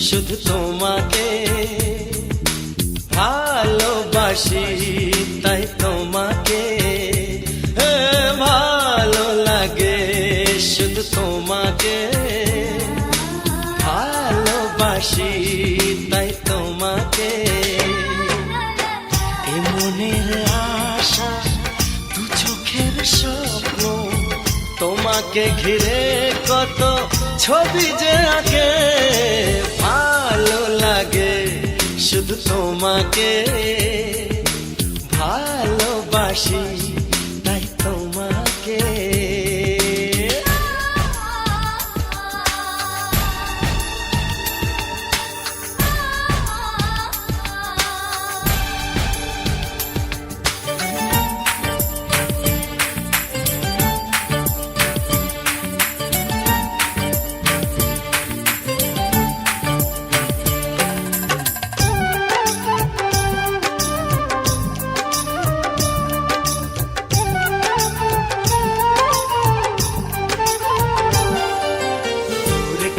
শুধু তোমাকে। ভালোবাসি তাই তোমাকে। ভালো লাগে শুধু তোমাকে। ভালোবাসি তাই তোমাকে। এ মনের আশা, দু চোখের স্বপ্ন তোমাকে ঘিরে কত ছবি যে আঁকে ভালো লাগে শুধু তোমাকে। ভালোবাসি।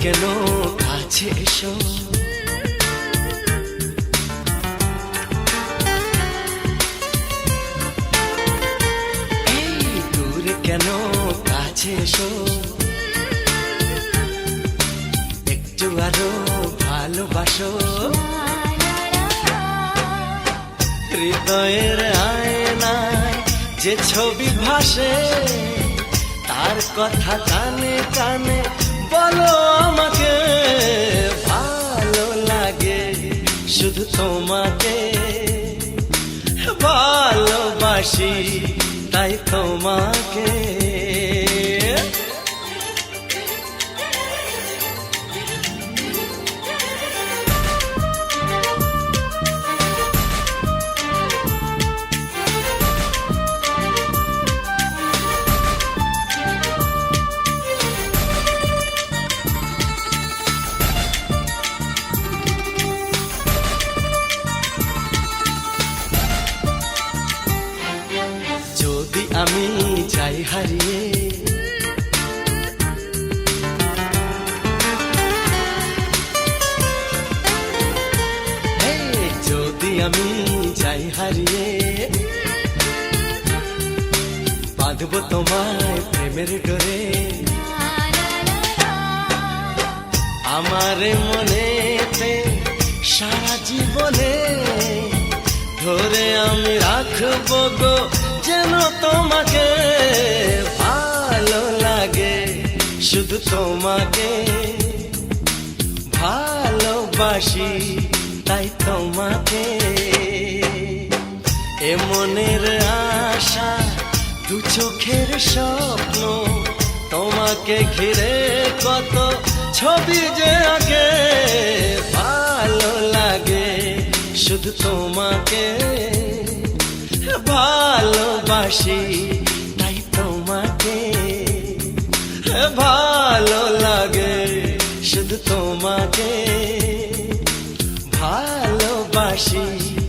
কেন কাছে এসো? দূরে কেন কাছে এসো? একটু আরও ভালোবাসো। হৃদয়ের আয়নায় যে ছবি ভাসে, তার কথা কানে কানে বলো আমাকে ভালো লাগে শুধু তোমাকে। ভালোবাসি তাই তোমাকে। হারিয়ে যদি আমি যাই হারিয়ে, বাঁধবো তোমায় প্রেমের ডোরে। আমার মনেতে সারা জীবনে ধরে আমি রাখব গো যেন তোমাকে ভালো লাগে, শুধু তোমাকে ভালোবাসি, তাই তোমাকে। এ মনের আশা, দু চোখের স্বপ্ন, তোমাকে ঘিরে কত ছবি যে আগে ভালো লাগে, শুধু তোমাকে। ভালোবাসি তাই তোমাকে। ভালো লাগে শুধু তোমাকে। ভালোবাসি।